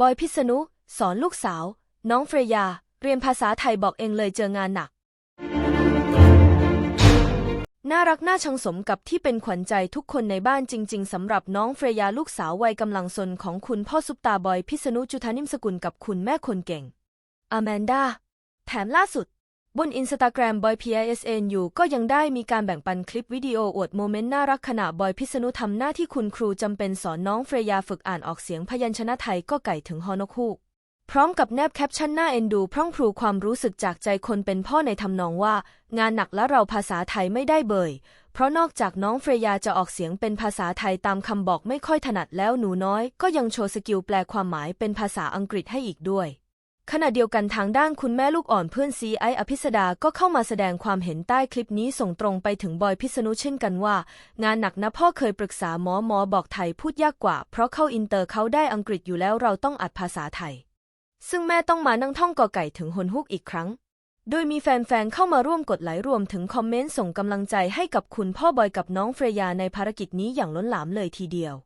บอยพิษณุสอนลูกสาว น้องเฟรยา เรียนภาษาไทยบอกเองเลยเจองานหนัก น่ารักน่าชังสมกับที่เป็นขวัญใจทุกคนในบ้านจริง ๆสำหรับน้องเฟรยาลูกสาววัยกำลังสนของคุณพ่อซุปตาบอยพิษณุจุธานิมสกุลกับคุณแม่คนเก่งอแมนดาแถมล่าสุด บนอินสตาแกรมบอย PISNU ก็ยังได้มีการแบ่งปันคลิปวิดีโออวดโมเมนต์น่ารักขณะบอยพิษณุทำหน้าที่คุณครูจำเป็นสอนน้องเฟรยาฝึกอ่านออกเสียงพยัญชนะไทยก็ไก่ถึงฮอนกฮูก พร้อมกับแนบแคปชั่นหน้าเอ็นดูพร่องพรูความรู้สึกจากใจคนเป็นพ่อในทำนองว่า งานหนักและเราภาษาไทยไม่ได้เบย เพราะนอกจากน้องเฟรยาจะออกเสียงเป็นภาษาไทยตามคำบอกไม่ค่อยถนัดแล้วหนูน้อย ก็ยังโชว์สกิลแปลความหมายเป็นภาษาอังกฤษให้อีกด้วย ขณะเดียวกันทางด้านคุณแม่ลูกอ่อนเพื่อนซีไออภิสดาก็เข้ามาแสดงความเห็นใต้คลิปนี้ส่งตรงไปถึงบอยพิษณุเช่นกันว่า งานหนักนะพ่อเคยปรึกษาหมอหมอบอกไทยพูดยากกว่า เพราะเข้าอินเตอร์เขาได้อังกฤษอยู่แล้วเราต้องอัดภาษาไทย ซึ่งแม่ต้องมานั่งท่องกอไก่ถึงหนฮุกอีกครั้ง โดยมีแฟนๆเข้ามาร่วมกดไลค์รวมถึงคอมเมนต์ส่งกำลังใจให้กับคุณพ่อบอยกับน้องเฟรยาในภารกิจนี้อย่างล้นหลามเลยทีเดียว